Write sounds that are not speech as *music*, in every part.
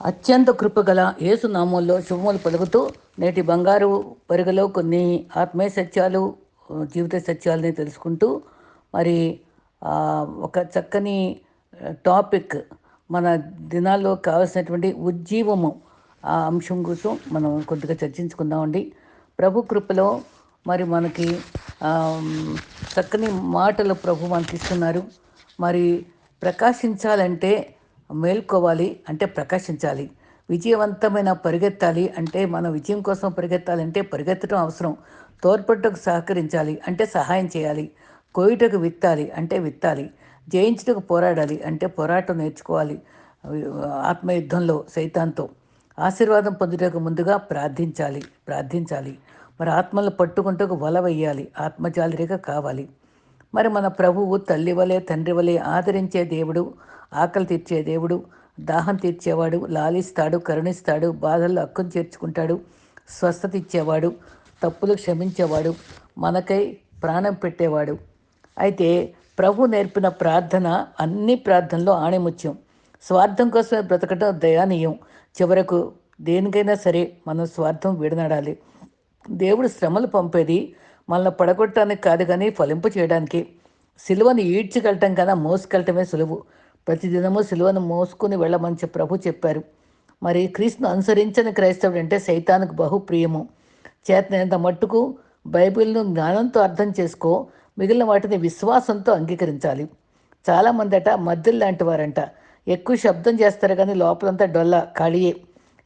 అత్యంత కృపగల యేసు నామంలో శుభములు పలుకుతూ నేటి బంగారు పరుగులో కొన్ని ఆత్మీయ సత్యాలు జీవిత సత్యాలని తెలుసుకుంటూ మరి ఒక చక్కని టాపిక్ మన దినాల్లో కావాల్సినటువంటి ఉజ్జీవము ఆ అంశం కోసం మనం కొద్దిగా చర్చించుకుందామండి. ప్రభు కృపలో మరి మనకి చక్కని మాటలు ప్రభు మనకి ఇస్తున్నారు మరి ప్రకాశించాలంటే మేల్కోవాలి అంటే ప్రకాశించాలి. విజయవంతమైన పరిగెత్తాలి అంటే మన విజయం కోసం పరిగెత్తాలంటే పరిగెత్తడం అవసరం. తోడ్పడటకు సహకరించాలి అంటే సహాయం చేయాలి. కోయుటకు విత్తాలి అంటే విత్తాలి. జయించుటకు పోరాడాలి అంటే పోరాటం నేర్చుకోవాలి. ఆత్మయుద్ధంలో సైతాంతో ఆశీర్వాదం పొందుటకు ముందుగా ప్రార్థించాలి. ప్రార్థించాలి. మరి ఆత్మలు పట్టుకుంటూ వల వేయాలి. ఆత్మజాలిరిగా కావాలి. మరి మన ప్రభువు తల్లి వలె తండ్రి వలె ఆదరించే దేవుడు ఆకలి తీర్చే దేవుడు దాహం తీర్చేవాడు లాలిస్తాడు కరుణిస్తాడు బాధల్లో అక్కును చేర్చుకుంటాడు స్వస్థత ఇచ్చేవాడు తప్పులు క్షమించేవాడు మనకై ప్రాణం పెట్టేవాడు. అయితే ప్రభు నేర్పిన ప్రార్థన అన్ని ప్రార్థనలో ఆణిముత్యం. స్వార్థం కోసమే బ్రతకటం దయానీయం. చివరకు దేనికైనా సరే మనం స్వార్థం విడనాడాలి. దేవుడు శ్రమలు పంపేది మనల్ని పడగొట్టడానికి కాదు కానీ ఫలింపు చేయడానికి సిలువను ఈడ్చికెళ్ళటం కన్నా మోసుకెళ్ళటమే సులువు. ప్రతిదినము సిలువను మోసుకుని వెళ్ళమని చెప్పి ప్రభు చెప్పారు. మరి క్రీస్తును అనుసరించని క్రైస్తవుడు అంటే సైతానికి బహు ప్రియము. చేతనంత మట్టుకు బైబిల్ను జ్ఞానంతో అర్థం చేసుకో మిగిలిన వాటిని విశ్వాసంతో అంగీకరించాలి. చాలామంది అట మద్దెలు లాంటి వారంట. ఎక్కువ శబ్దం చేస్తారు కానీ లోపలంతా డొల్ల ఖాళీయే.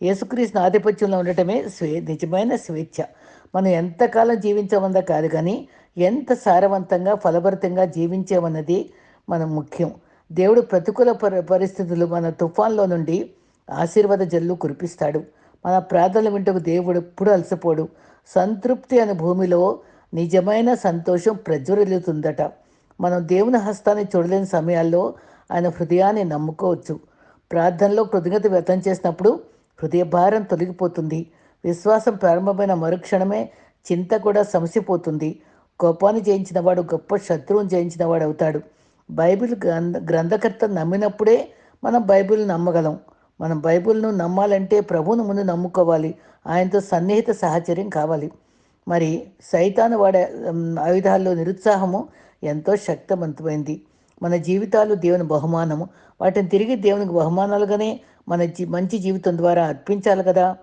యేసుక్రీస్తు ఆధిపత్యంలో ఉండటమే స్వే నిజమైన స్వేచ్ఛ. మనం ఎంతకాలం జీవించమందా కాదు కానీ ఎంత సారవంతంగా ఫలభరితంగా జీవించామన్నది మనం ముఖ్యం. దేవుడు ప్రతికూల పరి పరిస్థితులు మన తుఫాన్లో నుండి ఆశీర్వాద జల్లు కురిపిస్తాడు. మన ప్రార్థనలు వింటకు దేవుడు ఎప్పుడు అలసిపోడు. సంతృప్తి అనే భూమిలో నిజమైన సంతోషం ప్రజ్వరిల్లుతుందట. మనం దేవుని హస్తాన్ని చూడలేని సమయాల్లో ఆయన హృదయాన్ని నమ్ముకోవచ్చు. ప్రార్థనలో కృతజ్ఞత వ్యక్తం చేసినప్పుడు హృదయ భారం తొలగిపోతుంది. విశ్వాసం ప్రారంభమైన మరుక్షణమే చింత కూడా సమసిపోతుంది. కోపాన్ని జయించిన వాడు గొప్ప శత్రువుని జయించిన వాడు అవుతాడు బైబిల్ గ్రంథ గ్రంథకర్త నమ్మినప్పుడే మనం బైబిల్ నమ్మగలం. మనం బైబిల్ను నమ్మాలంటే ప్రభువును ముందు నమ్ముకోవాలి. ఆయనతో సన్నిహిత సహచర్యం కావాలి. మరి సైతాను వాడే ఆయుధాల్లో నిరుత్సాహము ఎంతో శక్తివంతమైంది. మన జీవితాలు దేవుని బహుమానము. వాటిని తిరిగి దేవునికి బహుమానాలుగానే మన జీ మంచి జీవితం ద్వారా అర్పించాలి కదా.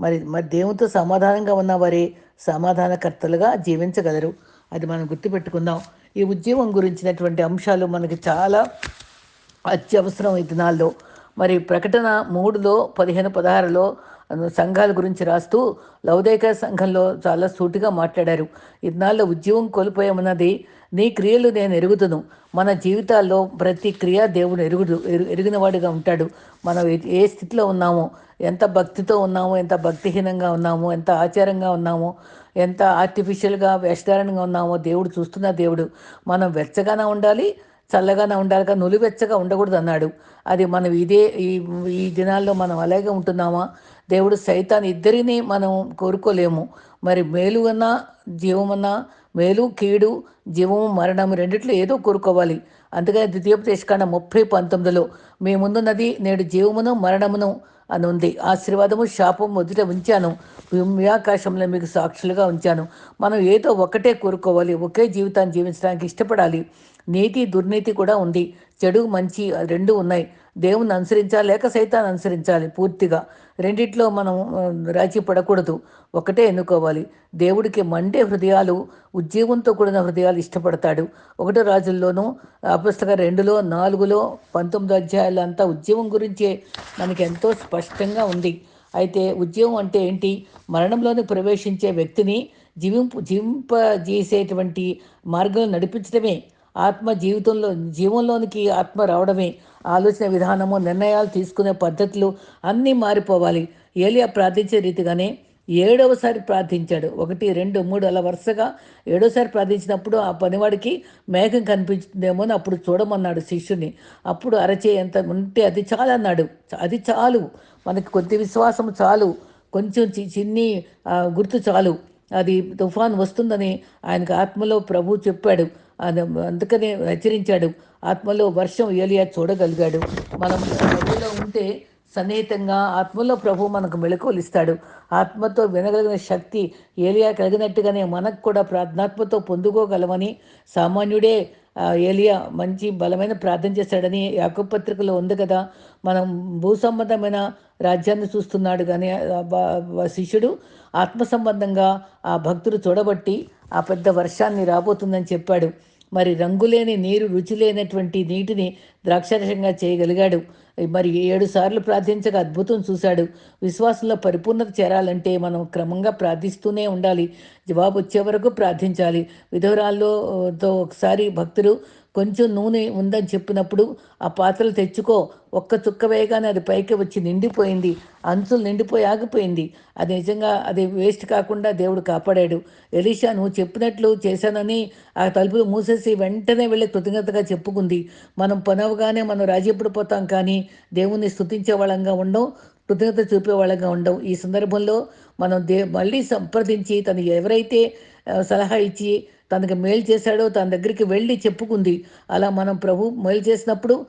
మరి మరి దేవునితో సమాధానంగా ఉన్నవారే సమాధానకర్తలుగా జీవించగలరు. అది మనం గుర్తుపెట్టుకుందాం. ఈ ఉద్యమం గురించినటువంటి అంశాలు మనకి చాలా అత్యవసరం ఈ దినాల్లో. మరి ప్రకటన మూడులో పదిహేను పదహారులో సంఘాల గురించి రాస్తూ లౌదైక సంఘంలో చాలా సూటిగా మాట్లాడారు. ఇన్నాళ్ళ ఉద్యోగం కోల్పోయామన్నది నీ క్రియలు నేను ఎరుగుతును మన జీవితాల్లో ప్రతి క్రియ దేవుడు ఎరుగుడు ఎరిగినవాడుగా ఎరిగినవాడిగా ఉంటాడు. మనం ఏ స్థితిలో ఉన్నామో ఎంత భక్తితో ఉన్నామో ఎంత భక్తిహీనంగా ఉన్నామో ఎంత ఆచారంగా ఉన్నామో ఎంత ఆర్టిఫిషియల్గా వేషధారణంగా ఉన్నామో దేవుడు చూస్తున్న దేవుడు. మనం వెచ్చగానే ఉండాలి చల్లగానే ఉండాలి కానీ నులివెచ్చగా ఉండకూడదు అన్నాడు. అది మనం ఇదే ఈ ఈ దినాల్లో మనం అలాగే ఉంటున్నామా? దేవుడు సైతాన్ని ఇద్దరిని మనం కోరుకోలేము. మరి మేలు అన్నా జీవమన్నా మేలు కీడు జీవము మరణము రెండిట్లో ఏదో కోరుకోవాలి. అందుకని ద్వితీయోపదేశకాండ ముప్పై పంతొమ్మిదిలో మీ ముందున్నది నేడు జీవమును మరణమును అని ఉంది ఆశీర్వాదము శాపం మొదట ఉంచాను. భూమి ఆకాశంలో మీకు సాక్షులుగా ఉంచాను. మనం ఏదో ఒకటే కోరుకోవాలి. ఒకే జీవితాన్ని జీవించడానికి ఇష్టపడాలి. నీతి దుర్నీతి కూడా ఉంది. చెడు మంచి రెండు ఉన్నాయి. దేవుని అనుసరించాలి లేక సైతాన్ని అనుసరించాలి పూర్తిగా. రెండిట్లో మనం ఆ, రాజీ పడకూడదు ఒకటే ఎన్నుకోవాలి. దేవుడికి మండే హృదయాలు ఉద్యోగంతో కూడిన హృదయాలు ఇష్టపడతాడు. ఒకటో రాజుల్లోనూ అపుస్తక రెండులో నాలుగులో పంతొమ్మిది అధ్యాయాలు అంతా ఉద్యమం గురించే మనకి ఎంతో స్పష్టంగా ఉంది. అయితే ఉద్యమం అంటే ఏంటి? మరణంలోని ప్రవేశించే వ్యక్తిని జీవింపు జీవింపజేసేటువంటి మార్గం నడిపించడమే. ఆత్మ జీవితంలో జీవంలోనికి ఆత్మ రావడమే ఆలోచన విధానము నిర్ణయాలు తీసుకునే పద్ధతులు అన్నీ మారిపోవాలి. ఏలియా ప్రార్థించే రీతిగానే ఏడవసారి ప్రార్థించాడు. ఒకటి రెండు మూడు అలా వరుసగా ఏడోసారి ప్రార్థించినప్పుడు ఆ పనివాడికి మేఘం కనిపించిందేమో అని అప్పుడు చూడమన్నాడు శిష్యుని. అప్పుడు అరచే ఎంత ఉంటే అది చాలు అన్నాడు. అది చాలు. మనకి కొద్ది విశ్వాసం చాలు. కొంచెం చి చిన్ని గుర్తు చాలు. అది తుఫాన్ వస్తుందని ఆయనకు ఆత్మలో ప్రభు చెప్పాడు. అందుకనే హెచ్చరించాడు. ఆత్మలో వర్షం ఏలియా చూడగలిగాడు. మనం ప్రభులో ఉంటే సన్నిహితంగా ఆత్మలో ప్రభు మనకు మెళకువలు ఇస్తాడు ఆత్మతో వినగలిగిన శక్తి ఏలియా కలిగినట్టుగానే మనకు కూడా ప్రార్థనాత్మతో పొందుకోగలమని సామాన్యుడే ఏలియా మంచి బలమైన ప్రార్థన చేశాడని యాకపత్రికలో ఉంది కదా. మనం భూ సంబంధమైన రాజ్యాన్ని చూస్తున్నాడు కానీ శిష్యుడు ఆత్మ సంబంధంగా ఆ భక్తుడు చూడబట్టి ఆ పెద్ద వర్షాన్ని రాబోతుందని చెప్పాడు. మరి రంగులేని నీరు రుచి లేనటువంటి నీటిని ద్రాక్షరసంగా చేయగలిగాడు. మరి ఏడు సార్లు ప్రార్థించగా అద్భుతం చూశాడు. విశ్వాసంలో పరిపూర్ణత చేరాలంటే మనం క్రమంగా ప్రార్థిస్తూనే ఉండాలి. జవాబు వచ్చే వరకు ప్రార్థించాలి. విధవరాల్లోతో ఒకసారి భక్తులు కొంచెం నూనె ఉందని చెప్పినప్పుడు ఆ పాత్రలు తెచ్చుకో. ఒక్క చుక్క వేయగానే అది పైకి వచ్చి నిండిపోయింది. అంచులు నిండిపోయి ఆగిపోయింది. అది నిజంగా అది వేస్ట్ కాకుండా దేవుడు కాపాడాడు. ఎలీషా నువ్వు చెప్పినట్లు చేశానని ఆ తలుపులు మూసేసి వెంటనే వెళ్ళి కృతజ్ఞతగా చెప్పుకుంది. మనం పనవగానే మనం రాజీపడిపోతాం కానీ దేవుణ్ణి స్థుతించే వాళ్ళంగా ఉండం కృతజ్ఞత చూపే వాళ్ళగా ఉండవు. ఈ సందర్భంలో మనం దే మళ్ళీ సంప్రదించి తను ఎవరైతే సలహా ఇచ్చి తనకి మేలు చేశాడో తన దగ్గరికి వెళ్ళి చెప్పుకుంది. అలా మనం ప్రభు మేలు చేసినప్పుడు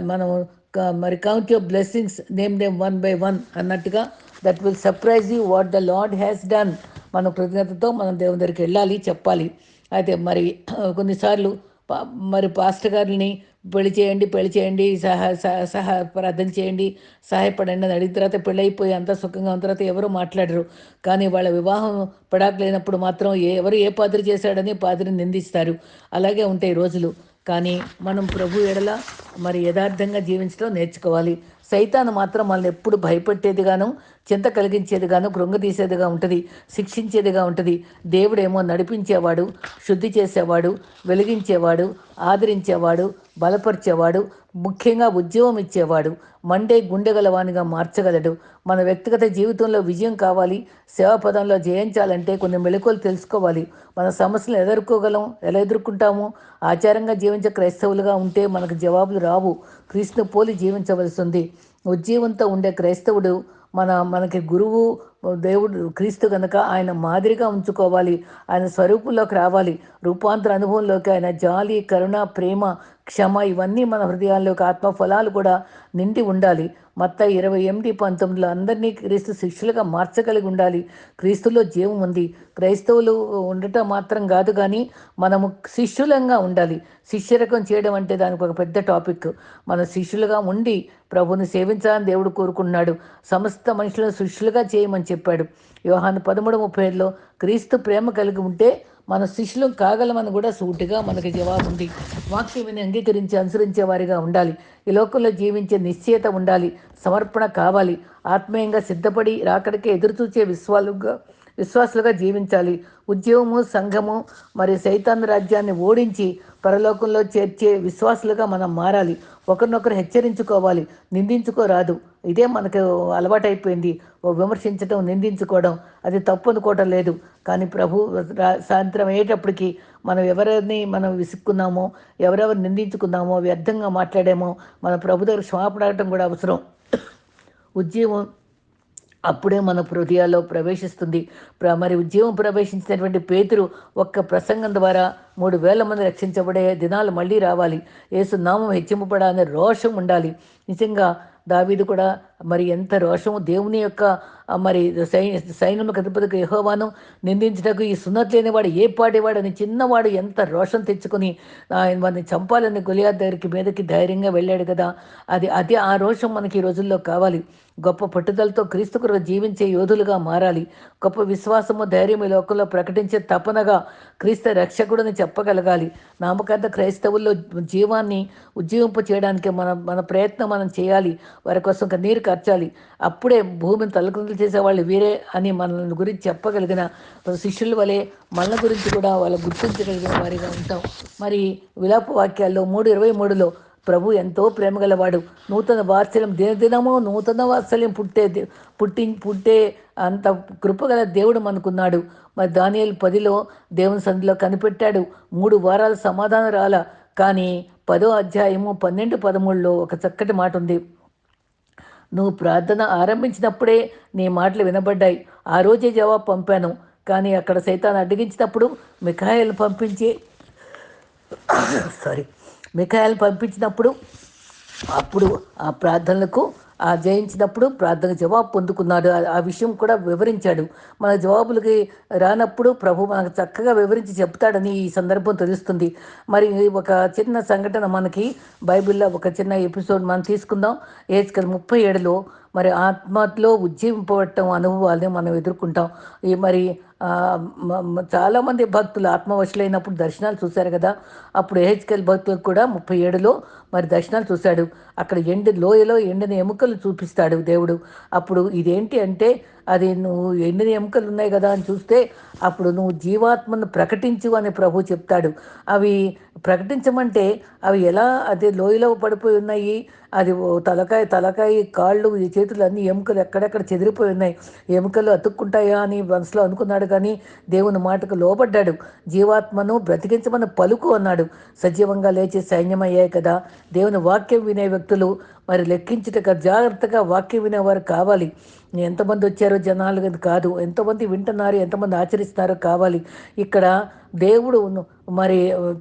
మనం మరి count your blessings name name one by one అన్నట్టుగా that will surprise you what the Lord has done మన కృతజ్ఞతతో మనం దేవుని దగ్గరికి వెళ్ళాలి చెప్పాలి. అయితే మరి కొన్నిసార్లు పా- మరి పాస్టర్ గారిని పెళ్ళి చేయండి పెళ్ళి చేయండి సహ సహ ప్రార్థన చేయండి సహాయపడండి. అని అడిగిన తర్వాత పెళ్ళైపోయి అంతా సుఖంగా ఉన్న తర్వాత ఎవరు మాట్లాడరు. కానీ వాళ్ళ వివాహం పడాకలేనప్పుడు మాత్రం ఏ ఎవరు ఏ పాత్ర చేశాడని పాత్రని నిందిస్తారు. అలాగే ఉంటాయి రోజులు. కానీ మనం ప్రభు ఎడల మరి యథార్థంగా జీవించడం నేర్చుకోవాలి. సైతాను మాత్రం మనల్ని ఎప్పుడు భయపెట్టేదిగాను చింత కలిగించేదిగాను కృంగతీసేదిగా ఉంటుంది శిక్షించేదిగా ఉంటుంది. దేవుడేమో నడిపించేవాడు శుద్ధి చేసేవాడు వెలిగించేవాడు ఆదరించేవాడు బలపరిచేవాడు ముఖ్యంగా ఉద్యోగం ఇచ్చేవాడు మండే గుండెగలవానిగా మార్చగలడు. మన వ్యక్తిగత జీవితంలో విజయం కావాలి సేవా పదంలో జయించాలంటే కొన్ని మెలకువలు తెలుసుకోవాలి. మన సమస్యలు ఎదుర్కోగలం ఎలా ఎదుర్కొంటాము? ఆచారంగా జీవించే క్రైస్తవులుగా ఉంటే మనకు జవాబులు రావు. క్రీస్తును పోలి జీవించవలసి ఉంది. ఉజ్జీవంతో ఉండే క్రైస్తవుడు మన మనకి గురువు దేవుడు క్రీస్తు కనుక ఆయన మాదిరిగా ఉంచుకోవాలి ఆయన స్వరూపంలోకి రావాలి రూపాంతర అనుభవంలోకి ఆయన జాలి కరుణ ప్రేమ క్షమ ఇవన్నీ మన హృదయాల్లోకి ఆత్మ ఫలాలు కూడా నిండి ఉండాలి. మత్త ఇరవై ఎనిమిది పంతొమ్మిదిలో అందరినీ క్రీస్తు శిష్యులుగా మార్చగలిగి ఉండాలి. క్రీస్తులో జీవం ఉంది. క్రైస్తవులు ఉండటం మాత్రం కాదు కానీ మనము శిష్యులంగా ఉండాలి. శిష్యరకం చేయడం అంటే దానికి ఒక పెద్ద టాపిక్. మన శిష్యులుగా ఉండి ప్రభుని సేవించాలని దేవుడు కోరుకున్నాడు సమస్త మనుషులను శిష్యులుగా చేయమని చెప్పాడు. యోహాను పదమూడు ముప్పై ఐదులో క్రీస్తు ప్రేమ కలిగి ఉంటే మన శిష్యులు కాగలమని కూడా సూటిగా మనకి జవాబు ఉంది. వాక్యం అంగీకరించి అనుసరించే వారిగా ఉండాలి. ఈ లోకంలో జీవించే నిశ్చయత ఉండాలి. సమర్పణ కావాలి. ఆత్మీయంగా సిద్ధపడి రాకడికే ఎదురుచూచే విశ్వాలుగా విశ్వాసులుగా జీవించాలి. ఉద్యోగము సంఘము మరి సైతాన్ రాజ్యాన్ని ఓడించి పరలోకంలో చేర్చే విశ్వాసులుగా మనం మారాలి. ఒకరినొకరు హెచ్చరించుకోవాలి. నిందించుకోరాదు. ఇదే మనకు అలవాటైపోయింది. ఓ విమర్శించడం నిందించుకోవడం అది తప్పు అనుకోవటం లేదు. కానీ ప్రభు రా- సాయంత్రం అయ్యేటప్పటికి మనం ఎవరిని మనం విసుక్కున్నామో ఎవరెవరు నిందించుకున్నామో వ్యర్థంగా మాట్లాడామో మన ప్రభు దగ్గర క్షమాపణ అడగటం కూడా అవసరం. ఉద్యమం అప్పుడే మన హృదయాల్లో ప్రవేశిస్తుంది. ప్ర- మరి ఉద్యమం ప్రవేశించినటువంటి పేతురు ఒక్క ప్రసంగం ద్వారా మూడు వేల మంది రక్షించబడే దినాలు మళ్ళీ రావాలి. ఏసు నామం హెచ్చింపబడాలనే రోషం ఉండాలి. నిజంగా దావీదు కూడా మరి ఎంత రోషము దేవుని యొక్క మరి సై సైన్యములకు అధిపతికి యహోవాను నిందించటకు ఈ సున్నతి లేనివాడు ఏ పాడేవాడని చిన్నవాడు ఎంత రోషం తెచ్చుకొని ఆయన వారిని చంపాలని గులియా దగ్గరికి మీదకి ధైర్యంగా వెళ్ళాడు కదా. అది అదే ఆ రోషం మనకి ఈ రోజుల్లో కావాలి. గొప్ప పట్టుదలతో క్రీస్తు కొరకు జీవించే యోధులుగా మారాలి. గొప్ప విశ్వాసము ధైర్యం ఈ లోకంలో ప్రకటించే తపనగా క్రీస్తు రక్షకుడిని చెప్పగలగాలి. నామకార్థ క్రైస్తవుల్లో జీవాన్ని ఉజ్జీవింప చేయడానికి మన మన ప్రయత్నం మనం చేయాలి. వారి కోసం నీరు ఖర్చాలి అప్పుడే భూమిని తలకిందులు చేసేవాళ్ళు వీరే అని మన గురించి చెప్పగలిగిన శిష్యుల వలె మన గురించి కూడా వాళ్ళు గుర్తించగలిగిన వారిగా ఉంటాం. మరి విలాప వాక్యాల్లో మూడు ఇరవై మూడులో ప్రభు ఎంతో ప్రేమగలవాడు నూతన వాత్సల్యం దినదినము నూతన వాత్సల్యం పుట్టే పుట్టి పుట్టే అంత కృపగల దేవుడు అనుకున్నాడు మరి దానియలు పదిలో దేవుని సంధిలో కనిపెట్టాడు. మూడు వారాల సమాధానం రాల. కానీ పదో అధ్యాయము పన్నెండు పదమూడులో ఒక చక్కటి మాట ఉంది. నువ్వు ప్రార్థన ఆరంభించినప్పుడే నీ మాటలు వినబడ్డాయి. ఆ రోజే జవాబు పంపాను. కానీ అక్కడ సైతాన్ని అడ్డగించినప్పుడు మిఖాయిలు పంపించి *coughs* సారీ మిఖాయిలు పంపించినప్పుడు అప్పుడు ఆ ప్రార్థనలకు ఆ జయించినప్పుడు ప్రార్థన జవాబు పొందుకున్నాడు. ఆ విషయం కూడా వివరించాడు. మన జవాబులకి రానప్పుడు ప్రభు మనకు చక్కగా వివరించి చెప్తాడని ఈ సందర్భం తెలుస్తుంది. మరి ఒక చిన్న సంఘటన మనకి బైబిల్లో ఒక చిన్న ఎపిసోడ్ మనం తీసుకుందాం. ఏజ్కల్ ముప్పై ఏడులో మరి ఆత్మలో ఉజ్జీవింపబడటం అనుభవాలని మనం ఎదుర్కొంటాం. ఈ మరి చాలామంది భక్తులు ఆత్మవశులైనప్పుడు దర్శనాలు చూశారు కదా. అప్పుడు ఏహెచ్కెల్ భక్తులకు కూడా ముప్పై ఏడులో మరి దర్శనాలు చూశాడు. అక్కడ ఎండి లోయలో ఎండిన ఎముకలు చూపిస్తాడు దేవుడు. అప్పుడు ఇదేంటి అంటే అది నువ్వు ఎన్ని ఎముకలు ఉన్నాయి కదా అని చూస్తే అప్పుడు నువ్వు జీవాత్మను ప్రకటించు అని ప్రభు చెప్తాడు. అవి ప్రకటించమంటే అవి ఎలా అది లోయలో పడిపోయి ఉన్నాయి? అది తలకాయ తలకాయ కాళ్ళు ఈ చేతులు అన్ని ఎముకలు ఎక్కడెక్కడ చెదిరిపోయి ఉన్నాయి? ఎముకలు అతుక్కుంటాయా అని మనసులో అనుకున్నాడు కానీ దేవుని మాటకు లోపడ్డాడు జీవాత్మను బ్రతికించమని పలుకు అన్నాడు. సజీవంగా లేచి సైన్యమయ్యాయి కదా. దేవుని వాక్యం వినే వ్యక్తులు మరి లెక్కించుటగా జాగ్రత్తగా వాక్యం వినేవారు కావాలి. ఎంతమంది వచ్చారో జనాలు కాదు. ఎంతమంది వింటున్నారు ఎంతమంది ఆచరిస్తున్నారో కావాలి. ఇక్కడ దేవుడు మరి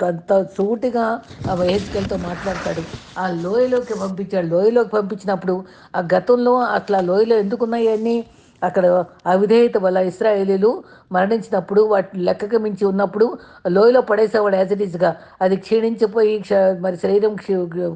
అంత సూటిగా ఆ వయస్కలతో మాట్లాడతాడు. ఆ లోయలోకి పంపించాడు. లోయలోకి పంపించినప్పుడు ఆ గతంలో అట్లా లోయలో ఎందుకున్నాయి అన్నీ? అక్కడ అవిధేయత వల్ల ఇస్రాయేలీలు మరణించినప్పుడు వాటి లెక్కకు మించి ఉన్నప్పుడు లోయలో పడేసేవాడు యాజ్ ఇట్ ఈస్గా అది క్షీణించిపోయి మరి శరీరం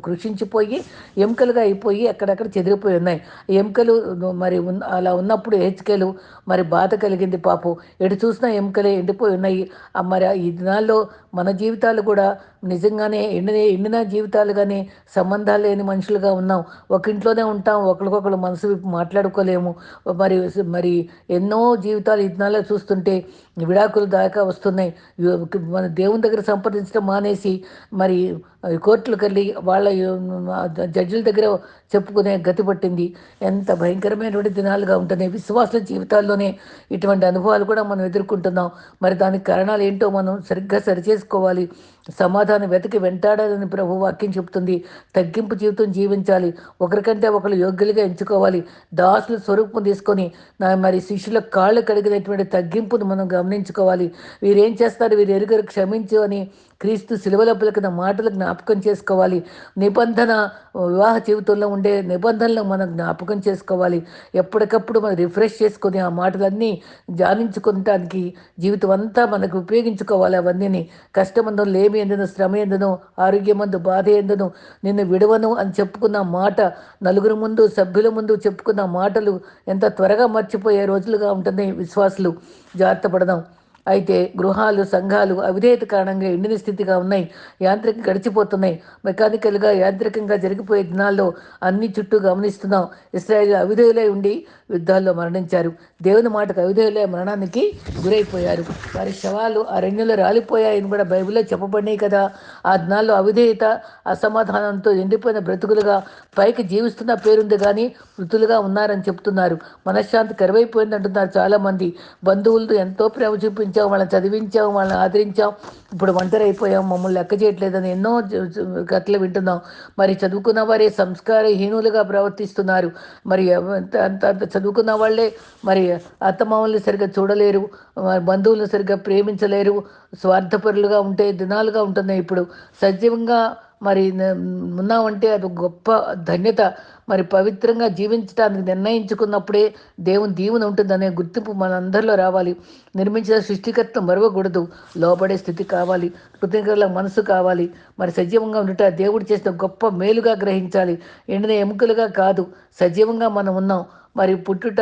కృషించిపోయి ఎముకలుగా అయిపోయి అక్కడక్కడ చెదిరిపోయి ఉన్నాయి. ఎముకలు మరి అలా ఉన్నప్పుడు హెచ్కెలు మరి బాధ కలిగింది పాపం. ఎటు చూసినా ఎముకలే ఎండిపోయి ఉన్నాయి. మరి ఈ దినాల్లో మన జీవితాలు కూడా నిజంగానే ఎండిన ఎండిన జీవితాలు కానీ సంబంధాలు లేని మనుషులుగా ఉన్నాం. ఒక ఇంట్లోనే ఉంటాం ఒకరికొకరు మనసు మాట్లాడుకోలేము. మరి మరి ఎన్నో జీవితాలు ఈ దినాల్లో చూస్తున్నాం. day. విడాకులు దాకా వస్తున్నాయి. మన దేవుని దగ్గర సంప్రదించడం మానేసి మరి కోర్టులకు వెళ్ళి వాళ్ళ జడ్జిల దగ్గర చెప్పుకునే గతి పట్టింది. ఎంత భయంకరమైనటువంటి దినాలుగా ఉంటున్నాయి విశ్వాస జీవితాల్లోనే ఇటువంటి అనుభవాలు కూడా మనం ఎదుర్కొంటున్నాం. మరి దానికి కారణాలు ఏంటో మనం సరిగ్గా సరిచేసుకోవాలి. సమాధానం వెతికి వెంటాడాలని ప్రభు వాక్యం చెప్తుంది. తగ్గింపు జీవితం జీవించాలి. ఒకరికంటే ఒకరు యోగ్యులుగా ఎంచుకోవాలి. దాసుల స్వరూపం తీసుకొని మరి శిష్యుల కాళ్ళు కడిగినటువంటి తగ్గింపును మనం గమనించుకోవాలి. వీరేం చేస్తారు? వీరు ఎరుగరు క్షమించు అని క్రీస్తు శిలువల పలికిన మాటలు జ్ఞాపకం చేసుకోవాలి. నిబంధన వివాహ జీవితంలో ఉండే నిబంధనలు మనం జ్ఞాపకం చేసుకోవాలి. ఎప్పటికప్పుడు మనం రిఫ్రెష్ చేసుకొని ఆ మాటలన్నీ ధ్యానించుకోవటానికి జీవితం అంతా మనకు ఉపయోగించుకోవాలి. అవన్నీ కష్టమందు లేమి ఎందును శ్రమ ఎందును ఆరోగ్యమందు బాధ ఎందును నిన్ను విడవను అని చెప్పుకున్న మాట నలుగురు ముందు సభ్యుల ముందు చెప్పుకున్న మాటలు ఎంత త్వరగా మర్చిపోయే రోజులుగా ఉంటుంది విశ్వాసులు. జాగ్రత్త పడదాం. అయితే గృహాలు సంఘాలు అవిధేయత కారణంగా ఎండిన స్థితిగా ఉన్నాయి. యాంత్రిక గడిచిపోతున్నాయి. మెకానికల్గా యాంత్రికంగా జరిగిపోయే దినాల్లో అన్ని చుట్టూ గమనిస్తున్నాం. ఇస్రాయేల్ అవిధేయులై ఉండి యుద్ధాల్లో మరణించారు. దేవుని మాటకు అవిధేయులై మరణానికి గురైపోయారు. వారి శవాలు అరణ్యంలో రాలిపోయాయని కూడా బైబిల్లో చెప్పబడినాయి కదా. ఆ దినాల్లో అవిధేయత అసమాధానంతో ఎండిపోయిన బ్రతుకులుగా పైకి జీవిస్తున్న పేరుంది కానీ మృతులుగా ఉన్నారని చెప్తున్నారు. మనశ్శాంతి కరువైపోయింది అంటున్నారు చాలామంది. బంధువులతో ఎంతో ప్రేమ చూపించారు. పెంచాం వాళ్ళని చదివించాం వాళ్ళని ఆదరించాం ఇప్పుడు ఒంటరి అయిపోయాం మమ్మల్ని లెక్క చేయట్లేదని ఎన్నో కథలు వింటున్నాం మరి చదువుకున్న వారే సంస్కారహీనులుగా ప్రవర్తిస్తున్నారు. మరి అంత అంత చదువుకున్న వాళ్ళే మరి అత్తమామల్ని సరిగ్గా చూడలేరు బంధువులను సరిగ్గా ప్రేమించలేరు. స్వార్థపరులుగా ఉంటే దినాలుగా ఉంటున్నాయి ఇప్పుడు. సజీవంగా మరి ఉన్నామంటే అది గొప్ప ధన్యత. మరి పవిత్రంగా జీవించడానికి నిర్ణయించుకున్నప్పుడే దేవుని దీవుని ఉంటుందనే గుర్తింపు మనందరిలో రావాలి. నిర్మించిన సృష్టికర్త మరవకూడదు. లోబడే స్థితి కావాలి. కృతజ్ఞతల మనసు కావాలి. మరి సజీవంగా ఉండుట దేవుడు చేసిన గొప్ప మేలుగా గ్రహించాలి. ఎండిన ఎముకలుగా కాదు. సజీవంగా మనం ఉన్నాం. మరి పుట్టుట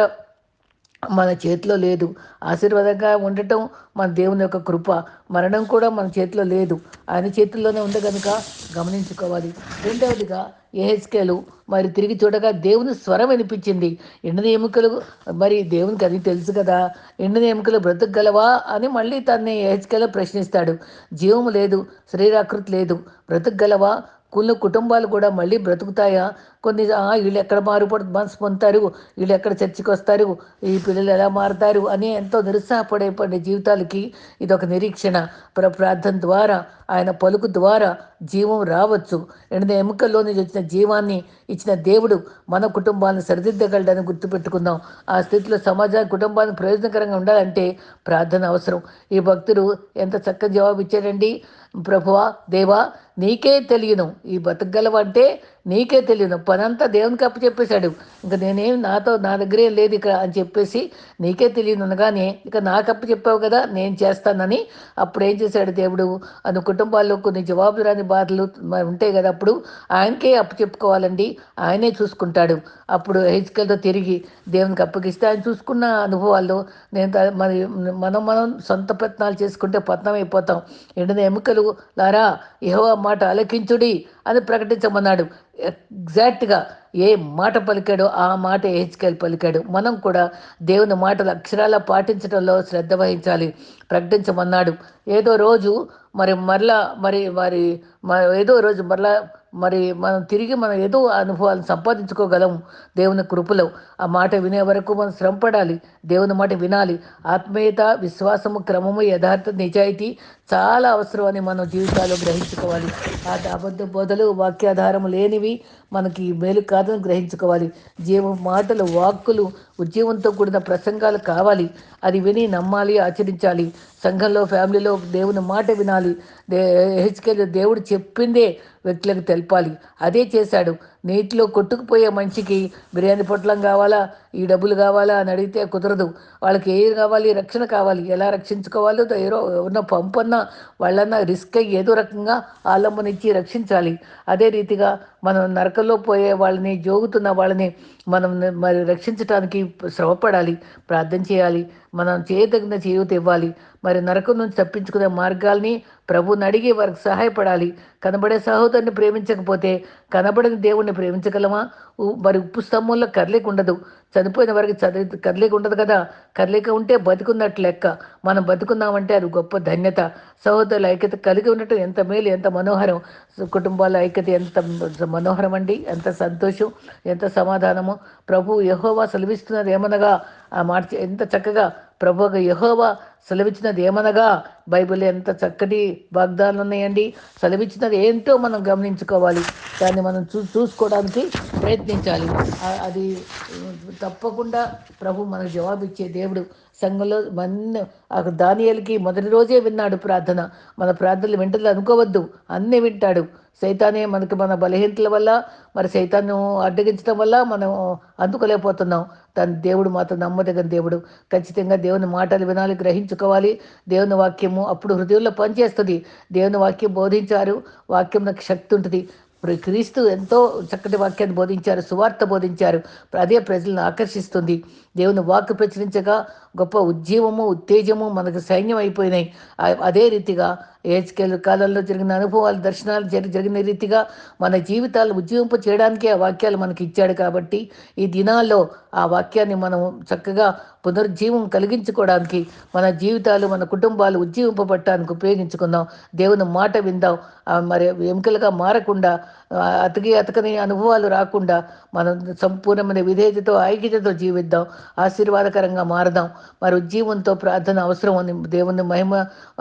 మన చేతిలో లేదు. ఆశీర్వాదంగా ఉండటం మన దేవుని యొక్క కృప. మరణం కూడా మన చేతిలో లేదు. ఆయన చేతుల్లోనే ఉంది కనుక గమనించుకోవాలి. రెండవదిగా ఏహెచ్కేలు మరి తిరిగి చూడగా దేవుని స్వరం వినిపించింది. ఎండిన ఎముకలు మరి దేవునికి అది తెలుసు కదా. ఎండిన ఎముకలు బ్రతకగలవా అని మళ్ళీ తన్ని ఏహెచ్కేలో ప్రశ్నిస్తాడు. జీవము లేదు శరీరాకృతి లేదు. బ్రతకగలవా? కొన్ని కుటుంబాలు కూడా మళ్ళీ బ్రతుకుతాయా? కొన్ని వీళ్ళు ఎక్కడ మారుపడు మనసు పొందుతారు వీళ్ళు ఎక్కడ చర్చికి వస్తారు ఈ పిల్లలు ఎలా మారుతారు అని ఎంతో నిరుత్సాహపడే జీవితాలకి ఇది ఒక నిరీక్షణ ప్రార్థన ద్వారా ఆయన పలుకు ద్వారా జీవం రావచ్చు. ఎనిమిది ఎముకల్లో నుంచి వచ్చిన జీవాన్ని ఇచ్చిన దేవుడు మన కుటుంబాలను సరిదిద్దగలడని గుర్తుపెట్టుకుందాం. ఆ స్థితిలో సమాజానికి కుటుంబానికి ప్రయోజనకరంగా ఉండాలంటే ప్రార్థన అవసరం. ఈ భక్తుడు ఎంత చక్కని జవాబు ఇచ్చాడండి ప్రభువా దేవా నీకే తెలియను. ఈ బతకగలవంటే నీకే తెలియదు. పనంతా దేవునికి అప్పు చెప్పేశాడు ఇంకా నేనేం నాతో నా దగ్గరే లేదు ఇక్కడ అని చెప్పేసి నీకే తెలియదు అనగానే ఇక నాకు అప్పు చెప్పావు కదా నేను చేస్తానని అప్పుడు ఏం చేశాడు దేవుడు? అని కుటుంబాల్లో కొన్ని జవాబు రాని బాధలు ఉంటాయి కదా అప్పుడు ఆయనకే అప్పు చెప్పుకోవాలండి ఆయనే చూసుకుంటాడు. అప్పుడు హెచ్కల్తో తిరిగి దేవునికి అప్పగిస్తే ఆయన చూసుకున్న అనుభవాల్లో నేను మరి మనం మనం సొంత ప్రయత్నాలు చేసుకుంటే పతనం అయిపోతాం. ఎండిన ఎముకలు లారా ఏహో మాట అలకించుడి అని ప్రకటించమన్నాడు. ఎగ్జాక్ట్గా ఏ మాట పలికాడో ఆ మాట హెచ్కెల్ పలికాడు. మనం కూడా దేవుని మాటలు అక్షరాల పాటించడంలో శ్రద్ధ వహించాలి. ప్రకటించమన్నాడు. ఏదో రోజు మరి మరలా మరి మరి మ- ఏదో రోజు మరలా మరి మనం తిరిగి మనం ఏదో అనుభవాలను సంపాదించుకోగలం దేవుని కృపలో. ఆ మాట వినే వరకు మనం శ్రమపడాలి. దేవుని మాట వినాలి. ఆత్మీయత విశ్వాసము క్రమము యథార్థ నిజాయితీ చాలా అవసరం అని మనం జీవితాల్లో గ్రహించుకోవాలి. ఆ అబద్ధ బోధలు వాక్యాధారము లేనివి మనకి మేలు కాదని గ్రహించుకోవాలి. జీవ మాటలు వాక్కులు ఉద్యమంతో కూడిన ప్రసంగాలు కావాలి. అది విని నమ్మాలి ఆచరించాలి. సంఘంలో ఫ్యామిలీలో దేవుని మాట వినాలి. దే హెచ్కే దేవుడు చెప్పిందే వ్యక్తులకు తెలపాలి. అదే చేశాడు. నీటిలో కొట్టుకుపోయే మనిషికి బిర్యానీ పొట్లం కావాలా? ఈ డబ్బులు కావాలా? అని అడిగితే కుదరదు. వాళ్ళకి ఏది కావాలి? రక్షణ కావాలి. ఎలా రక్షించుకోవాలో ఏదో ఉన్న పంపన్నా వాళ్ళన్నా రిస్క్ అయ్యి ఏదో రకంగా ఆలంబనిచ్చి రక్షించాలి. అదే రీతిగా మనం నరకంలో పోయే వాళ్ళని జోగుతున్న వాళ్ళని మనం మరి రక్షించడానికి శ్రమపడాలి ప్రార్థన చేయాలి మనం చేయదగిన చేయూత ఇవ్వాలి. మరి నరకం నుంచి తప్పించుకునే మార్గాల్ని ప్రభుని అడిగి వారికి సహాయపడాలి. కనబడే సహోదరుని ప్రేమించకపోతే కనబడని దేవుణ్ణి ప్రేమించగలమా? ఉ- మరి ఉప్పు స్తంభంలో కర్లీక ఉండదు. చనిపోయిన వారికి చదివి కదలిక ఉండదు కదా. కదలిక ఉంటే బతికున్నట్టు లెక్క. మనం బతుకున్నామంటే అది గొప్ప ధన్యత. సహోదరుల ఐక్యత కలిగి ఉండటం ఎంత మేలు ఎంత మనోహరం. కుటుంబాల ఐక్యత ఎంత మనోహరం అండి. ఎంత సంతోషం ఎంత సమాధానము. ప్రభు యహోవా సెలవిస్తున్నది ఏమనగా ఆ మాట ఎంత చక్కగా ప్రభు యహోవా సెలవిచ్చినది ఏమనగా బైబిల్ ఎంత చక్కటి వాగ్దానాలు ఉన్నాయండి. సెలవిచ్చినది ఏంటో మనం గమనించుకోవాలి. దాన్ని మనం చూ చూసుకోవడానికి ప్రయత్నించాలి. అది తప్పకుండా ప్రభు మనకు జవాబిచ్చే దేవుడు. సంఘంలో మన ఆ మొదటి రోజే విన్నాడు ప్రార్థన. మన ప్రార్థనలు వింటలు అనుకోవద్దు. అన్నీ వింటాడు. సైతానే మనకి మన బలహీనతల వల్ల మరి సైతాన్ని అడ్డగించడం వల్ల మనం అందుకోలేకపోతున్నాం. తన దేవుడు మాత్రం నమ్మదగిన దేవుడు. ఖచ్చితంగా దేవుని మాటలు వినాలి గ్రహించుకోవాలి. దేవుని వాక్యము అప్పుడు హృదయంలో పనిచేస్తుంది. దేవుని వాక్యం బోధించారు. వాక్యం నాకు శక్తి ఉంటుంది. ఇప్పుడు క్రీస్తు ఎంతో చక్కటి వాక్యాన్ని బోధించారు సువార్త బోధించారు. అదే ప్రజలను ఆకర్షిస్తుంది. దేవుని వాక్కు ప్రచురించగా గొప్ప ఉజ్జీవము ఉత్తేజము మనకు సైన్యం అయిపోయినాయి. అదే రీతిగా ఏజ్కేల్ కాలంలో జరిగిన అనుభవాలు దర్శనాలు జరి జరిగిన రీతిగా మన జీవితాలు ఉజ్జీవింప చేయడానికే ఆ వాక్యాలు మనకి ఇచ్చాడు కాబట్టి ఈ దినాల్లో ఆ వాక్యాన్ని మనం చక్కగా పునరుజ్జీవం కలిగించుకోవడానికి మన జీవితాలు మన కుటుంబాలు ఉజ్జీవింపబట్టడానికి ఉపయోగించుకుందాం. దేవుని మాట విందాం. మరి ఎముకలుగా మారకుండా అతికి అతకని అనుభవాలు రాకుండా మనం సంపూర్ణమైన విధేయతతో ఐక్యతతో జీవిద్దాం ఆశీర్వాదకరంగా మారదాం. మరి ఉజ్జీవంతో ప్రార్థన అవసరం అని దేవుని మహిమ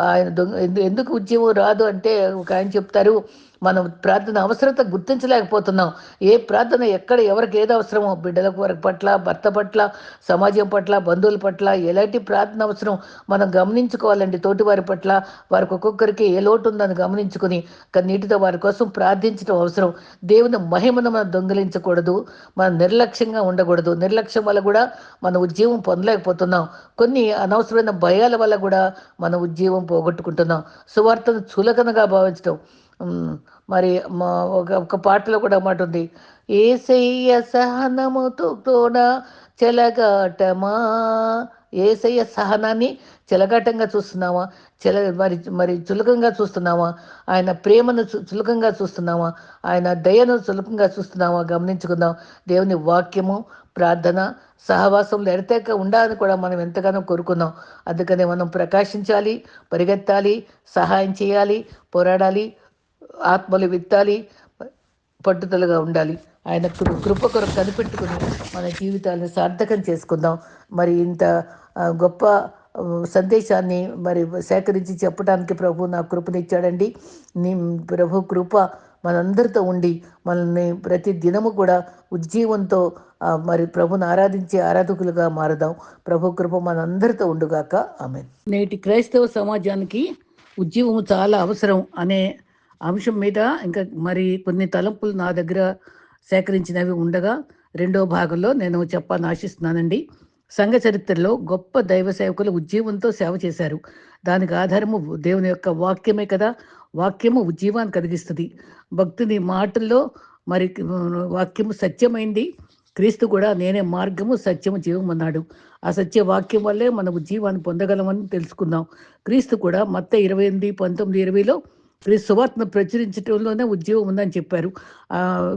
ఆయన దొంగ ఎందుకు ఉద్యమం రాదు అంటే ఒక ఆయన చెప్తారు మనం ప్రార్థన అవసరత గుర్తించలేకపోతున్నాం. ఏ ప్రార్థన ఎక్కడ ఎవరికి ఏది అవసరమో బిడ్డలకు వారి పట్ల భర్త పట్ల సమాజం పట్ల బంధువుల పట్ల ఎలాంటి ప్రార్థన అవసరం మనం గమనించుకోవాలండి. తోటివారి పట్ల వారికి ఒక్కొక్కరికి ఏ లోటు ఉందని గమనించుకుని కన్నీటితో వారి కోసం ప్రార్థించడం అవసరం. దేవుని మహిమను మనం దొంగిలించకూడదు మనం నిర్లక్ష్యంగా ఉండకూడదు. నిర్లక్ష్యం వల్ల కూడా మన ఉద్యమం పొందలేకపోతున్నాం. కొన్ని అనవసరమైన భయాల వల్ల కూడా మన ఉద్యమం పోగొట్టుకుంటున్నాం. సువార్తను చులకనగా భావించడం మరి మా ఒక ఒక పాటలో కూడా మాట ఉంది. ఏసయ్య సహనముతో తోడ చెలగాటమా? ఏసయ్య సహనాన్ని చెలగాటంగా చూస్తున్నావా? చెల మరి మరి చులకంగా చూస్తున్నావా? ఆయన ప్రేమను చులకంగా చూస్తున్నావా? ఆయన దయను చులకంగా చూస్తున్నావా? గమనించుకుందాం. దేవుని వాక్యము ప్రార్థన సహవాసంలో ఎడతెక్క ఉండాలని కూడా మనం ఎంతగానో కోరుకున్నాం. అందుకనే మనం ప్రకాశించాలి పరిగెత్తాలి సహాయం చేయాలి పోరాడాలి ఆత్మలు విత్తాలి పట్టుదలగా ఉండాలి. ఆయన కృప కొరకు కనిపెట్టుకుని మన జీవితాలను సార్థకం చేసుకుందాం. మరి ఇంత గొప్ప సందేశాన్ని మరి సేకరించి చెప్పడానికి ప్రభు నా కృపనిచ్చాడండి. నీ ప్రభు కృప మనందరితో ఉండి మనల్ని ప్రతి దినము కూడా ఉజ్జీవంతో మరి ప్రభుని ఆరాధించే ఆరాధకులుగా మారదాం. ప్రభు కృప మనందరితో ఉండుగాక. ఆమె నేటి క్రైస్తవ సమాజానికి ఉజ్జీవము చాలా అవసరం అనే అంశం మీద ఇంకా మరి కొన్ని తలంపులు నా దగ్గర సేకరించినవి ఉండగా రెండో భాగంలో నేను చెప్పాలని ఆశిస్తున్నానండి. సంఘ చరిత్రలో గొప్ప దైవ సేవకులు ఉజ్జీవంతో సేవ చేశారు. దానికి ఆధారము దేవుని యొక్క వాక్యమే కదా. వాక్యము ఉజ్జీవాన్ని కలిగిస్తుంది. భక్తుని మాటల్లో మరి వాక్యము సత్యమైంది. క్రీస్తు కూడా నేనే మార్గము సత్యము జీవం అన్నాడు. ఆ సత్య వాక్యం వల్లే మన ఉజ్జీవాన్ని పొందగలమని తెలుసుకుందాం. క్రీస్తు కూడా మత్త ఇరవై ఎనిమిది పంతొమ్మిది ఇరవైలో క్రీస్తు సువార్తను ప్రచురించడంలోనే ఉద్యోగం ఉందని చెప్పారు.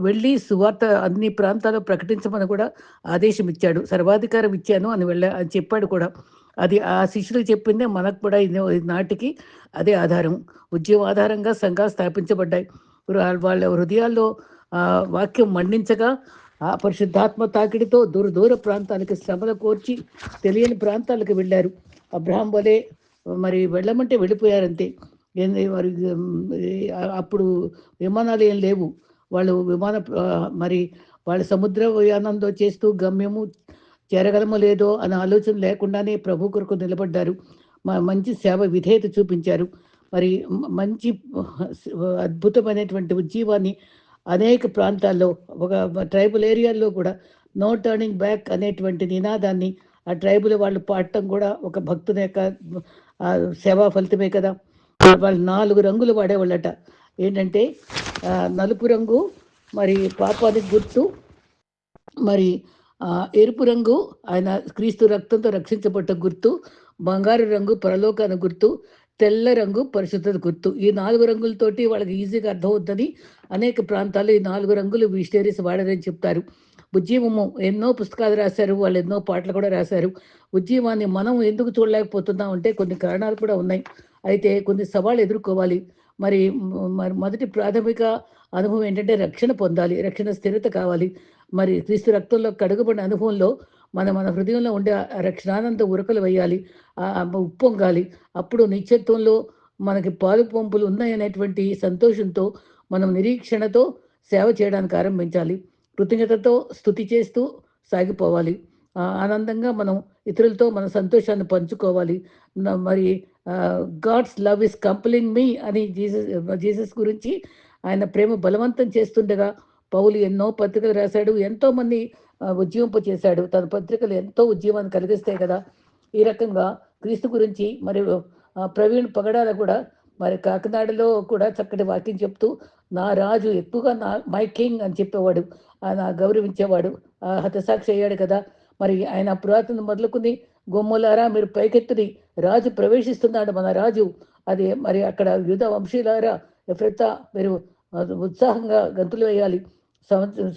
వెళ్ళి సువార్త అన్ని ప్రాంతాల్లో ప్రకటించమని కూడా ఆదేశం ఇచ్చాడు. సర్వాధికారం ఇచ్చాను అని వెళ్ళ అని చెప్పాడు కూడా. అది ఆ శిష్యులు చెప్పిందే మనకు కూడా నాటికి అదే ఆధారం. ఉద్యోగం ఆధారంగా సంఘాలు స్థాపించబడ్డాయి. వాళ్ళ హృదయాల్లో వాక్యం మండించగా ఆ పరిశుద్ధాత్మ తాకిడితో దూర దూర ప్రాంతాలకి శ్రమలు కోర్చి తెలియని ప్రాంతాలకు వెళ్ళారు. అబ్రహాం వలె మరి వెళ్ళమంటే వెళ్ళిపోయారంతే. వారి అప్పుడు విమానాలు ఏం లేవు. వాళ్ళు విమాన మరి వాళ్ళ సముద్ర ప్రయాణంలో చేస్తూ గమ్యము చేరగలమో లేదో అనే ఆలోచన లేకుండానే ప్రభు కొరకు నిలబడ్డారు. మంచి సేవ విధేయత చూపించారు. మరి మంచి అద్భుతమైనటువంటి ఉజ్జీవాన్ని అనేక ప్రాంతాల్లో ఒక ట్రైబల్ ఏరియాల్లో కూడా నో టర్నింగ్ బ్యాక్ అనేటువంటి నినాదాన్ని ఆ ట్రైబుల్ వాళ్ళు పాడటం కూడా ఒక భక్తుని యొక్క సేవా ఫలితమే కదా. వాళ్ళు నాలుగు రంగులు వాడేవాళ్ళట. ఏంటంటే నలుపు రంగు మరి పాపానికి గుర్తు మరి ఎరుపు రంగు ఆయన క్రీస్తు రక్తంతో రక్షించబడ్డ గుర్తు బంగారు రంగు పరలోకాన గుర్తు తెల్ల రంగు పరిశుద్ధత గుర్తు. ఈ నాలుగు రంగులతోటి వాళ్ళకి ఈజీగా అర్థమవుతుంది. అనేక ప్రాంతాల్లో ఈ నాలుగు రంగులు మిషనరీస్ వాడారని చెప్తారు. ఉద్యమము ఎన్నో పుస్తకాలు రాశారు వాళ్ళు ఎన్నో పాటలు కూడా రాశారు. ఉద్యమాన్ని మనం ఎందుకు చూడలేకపోతున్నాం అంటే కొన్ని కారణాలు కూడా ఉన్నాయి. అయితే కొన్ని సవాళ్ళు ఎదుర్కోవాలి. మరి మరి మొదటి ప్రాథమిక అనుభవం ఏంటంటే రక్షణ పొందాలి రక్షణ స్థిరత కావాలి. మరి క్రీస్తు రక్తంలో కడుగుబడిన అనుభవంలో మన మన హృదయంలో ఉండే రక్షణానంద ఉరకలు వేయాలి ఉప్పొంగాలి అప్పుడు నిత్యత్వంలో మనకి పాలు పంపులు ఉన్నాయనేటువంటి సంతోషంతో మనం నిరీక్షణతో సేవ చేయడానికి ఆరంభించాలి. కృతజ్ఞతతో స్థుతి చేస్తూ సాగిపోవాలి. ఆనందంగా మనం ఇతరులతో మన సంతోషాన్ని పంచుకోవాలి. మరి God's love is compelling me అని జీసస్ జీసస్ గురించి ఆయన ప్రేమ బలవంతం చేస్తుండగా పౌలు ఎన్నో పత్రికలు రాశాడు ఎంతోమంది ఉద్యమింప చేశాడు. తన పత్రికలు ఎంతో ఉద్యమాన్ని కలిగిస్తాయి కదా. ఈ రకంగా క్రీస్తు గురించి మరి ప్రవీణ్ పగడాల కూడా మరి కాకినాడలో కూడా చక్కటి వాక్యం చెప్తూ నా రాజు ఎక్కువగా నా మై కింగ్ అని చెప్పేవాడు. ఆయన గౌరవించేవాడు. హతసాక్షి అయ్యాడు కదా. మరి ఆయన పురాతన మొదలుకుని గొమ్మలారా మీరు పైకెత్తుని రాజు ప్రవేశిస్తున్నాడు మన రాజు. అది మరి అక్కడ యుధ వంశీలారా ఎఫ్రెత్తా మీరు ఉత్సాహంగా గంతులు వేయాలి.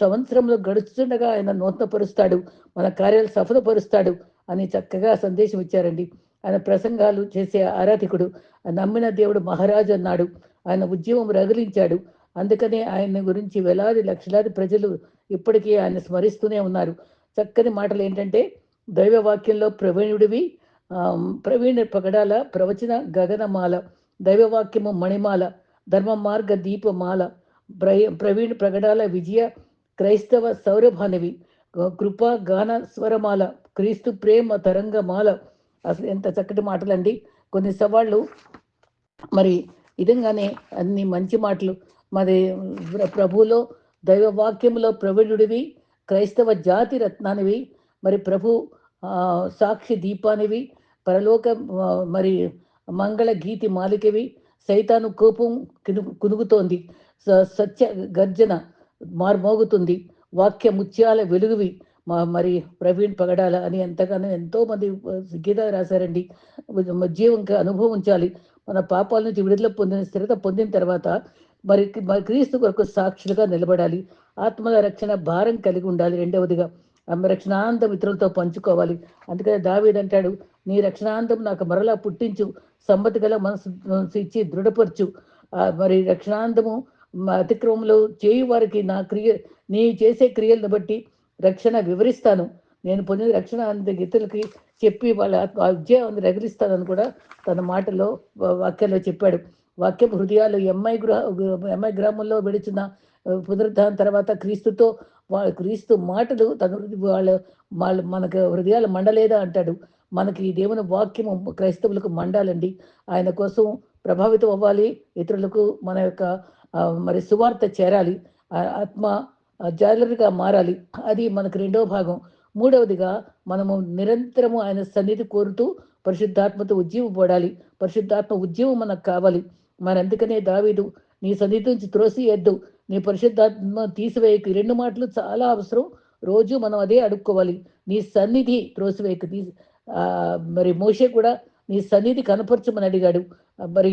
సంవత్సరంలో గడుస్తుండగా ఆయన నూతనపరుస్తాడు. మన కార్యాలు సఫలపరుస్తాడు అని చక్కగా సందేశం ఇచ్చారండి. ఆయన ప్రసంగాలు చేసే ఆరాధికుడు. నమ్మిన దేవుడు మహారాజు అన్నాడు. ఆయన ఉద్యమం రగిలించాడు. అందుకనే ఆయన గురించి వేలాది లక్షలాది ప్రజలు ఇప్పటికీ ఆయన స్మరిస్తూనే ఉన్నారు. చక్కని మాటలు ఏంటంటే దైవవాక్యంలో ప్రవీణుడివి ప్రవీణ పగడాల ప్రవచన గగనమాల దైవవాక్యము మణిమాల ధర్మ మార్గ దీపమాల ప్రవీణ ప్రగడాల విజయ క్రైస్తవ సౌరభానవి కృప గాన స్వరమాల క్రీస్తు ప్రేమ తరంగమాల. అసలు ఎంత చక్కటి మాటలండి. కొన్ని సవాళ్ళు. మరి విధంగానే అన్ని మంచి మాటలు. మరి ప్రభులో దైవవాక్యంలో ప్రవీణుడివి క్రైస్తవ జాతి రత్నానివి మరి ప్రభు సాక్షి దీపానివి పరలోక మరి మంగళ గీతి మాలికవి సైతాను కోపం కునుగుతోంది సత్య గర్జన మార్మోగుతుంది వాక్య ముత్యాల వెలుగువి మా మరి ప్రవీణ్ పగడాల అని ఎంతగానో ఎంతోమంది గీత రాశారండి. జీవంగా అనుభవించాలి మన పాపాల నుంచి విడుదల పొందిన స్థిరత పొందిన తర్వాత మరి మరి క్రీస్తు కొరకు సాక్షులుగా నిలబడాలి. ఆత్మల రక్షణ భారం కలిగి ఉండాలి. రెండవదిగా రక్షణాంతం ఇతరులతో పంచుకోవాలి. అందుకని దావీదంటాడు నీ రక్షణాంతం నాకు మరలా పుట్టించు సమ్మతి గల మనసు ఇచ్చి దృఢపరచు. మరి రక్షణాంతము అతిక్రమంలో చేయు వారికి నా క్రియ నీ చేసే క్రియలను బట్టి రక్షణ వివరిస్తాను. నేను పొందిన రక్షణ ఇతరులకి చెప్పి వాళ్ళ విజయాన్ని రగిలిస్తానని కూడా తన మాటలో వాక్యంలో చెప్పాడు. వాక్యం హృదయాలు ఎంఐ గృహ ఎంఐ గ్రామంలో విడిచిన పునరుద్ధానం తర్వాత క్రీస్తుతో క్రీస్తు మాటలు తన వాళ్ళ వాళ్ళ మనకు హృదయాలు మండలేదా అంటాడు. మనకి దేవుని వాక్యము క్రైస్తవులకు మండాలండి. ఆయన కోసం ప్రభావితం అవ్వాలి. ఇతరులకు మన యొక్క మరి సువార్త చేరాలి. ఆ ఆత్మ జాలరిగా మారాలి. అది మనకు రెండో భాగం. మూడవదిగా మనము నిరంతరము ఆయన సన్నిధి కోరుతూ పరిశుద్ధాత్మతో ఉజ్జీవపడాలి పరిశుద్ధాత్మ ఉజ్జీవం మనకు కావాలి. మరి అందుకనే దావీదు నీ సన్నిధి నుంచి త్రోసియద్దు. నీ పరిశుద్ధాత్మ తీసివేయకు. రెండు మాటలు చాలా అవసరం. రోజు మనం అదే అడుక్కోవాలి. నీ సన్నిధి త్రోసివేయకు. తీ మరి మోషే కూడా నీ సన్నిధి కనపరచమని అడిగాడు. మరి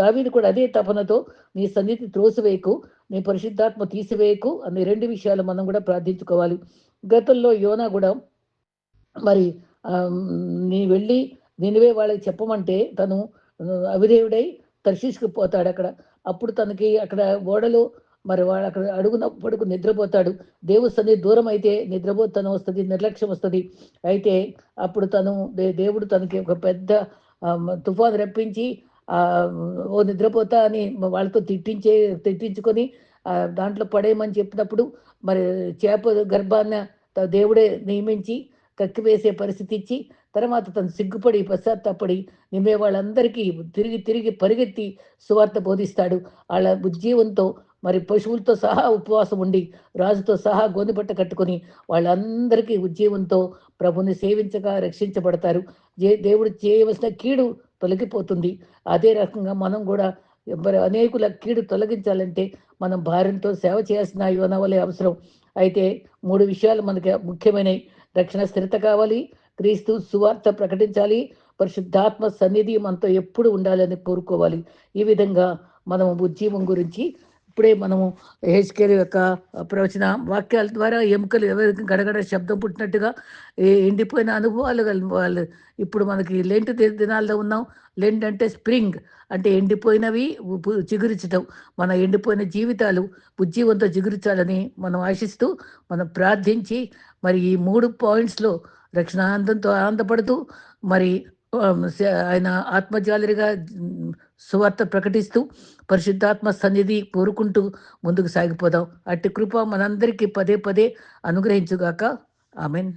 దావీది కూడా అదే తపనతో నీ సన్నిధి త్రోసివేయకు నీ పరిశుద్ధాత్మ తీసివేయకు అనే రెండు విషయాలు మనం కూడా ప్రార్థించుకోవాలి. గతంలో యోనా కూడా మరి నీ వెళ్ళి నినివే వాళ్ళకి చెప్పమంటే తను అవిదేవుడై అవిధేయుడై పోతాడు అక్కడ. అప్పుడు తనకి అక్కడ ఓడలో మరి వాడు అక్కడ అడుగునప్పుడు నిద్రపోతాడు. దేవుడి సన్నిధి దూరం అయితే నిద్రపోతనం వస్తుంది నిర్లక్ష్యం వస్తుంది. అయితే అప్పుడు తను దే- దేవుడు తనకి ఒక పెద్ద తుఫాను రప్పించి ఓ నిద్రపోతా అని వాళ్ళతో తిట్టించే తిట్టించుకొని దాంట్లో పడేయమని చెప్పినప్పుడు మరి చేప గర్భాన్న దేవుడే నియమించి కక్కివేసే పరిస్థితి ఇచ్చి తర్వాత తను సిగ్గుపడి పశ్చాత్తాపడి నిమ్మే వాళ్ళందరికీ తిరిగి తిరిగి పరిగెత్తి సువార్త బోధిస్తాడు. వాళ్ళ ఉజ్జీవంతో మరి పశువులతో సహా ఉపవాసం ఉండి రాజుతో సహా గోనెపట్ట కట్టుకొని వాళ్ళందరికీ ఉజ్జీవంతో ప్రభుని సేవించగా రక్షించబడతారు. జే దేవుడు చేయవలసిన కీడు తొలగిపోతుంది. అదే రకంగా మనం కూడా మరి అనేకుల కీడు తొలగించాలంటే మనం భార్యతో సేవ చేయాల్సిన యువనవలే అవసరం. అయితే మూడు విషయాలు మనకి ముఖ్యమైనవి. రక్షణ స్థిరత కావాలి. క్రీస్తు సువార్త ప్రకటించాలి. పరిశుద్ధాత్మ సన్నిధి మనతో ఎప్పుడు ఉండాలని కోరుకోవాలి. ఈ విధంగా మనం ఉజ్జీవం గురించి ఇప్పుడే మనము హెచ్కేర్ యొక్క ప్రవచన వాక్యాల ద్వారా ఎముకలు ఎవరికి గడగడ శబ్దం పుట్టినట్టుగా ఏ ఎండిపోయిన అనుభవాలు వాళ్ళు. ఇప్పుడు మనకి లెంట్ దినాల్లో ఉన్నాం. లెంట్ అంటే స్ప్రింగ్. అంటే ఎండిపోయినవి చిగురించడం మన ఎండిపోయిన జీవితాలు ఉజ్జీవంతో చిగురించాలని మనం ఆశిస్తూ మనం ప్రార్థించి మరి ఈ మూడు పాయింట్స్లో రక్షణ ఆనందంతో ఆనందపడుతూ మరి ఆయన ఆత్మజాలరిగా సువార్త ప్రకటిస్తూ పరిశుద్ధాత్మ సన్నిధి కోరుకుంటూ ముందుకు సాగిపోదాం. అట్టి కృప మనందరికీ పదే పదే అనుగ్రహించుగాక. ఆమెన్.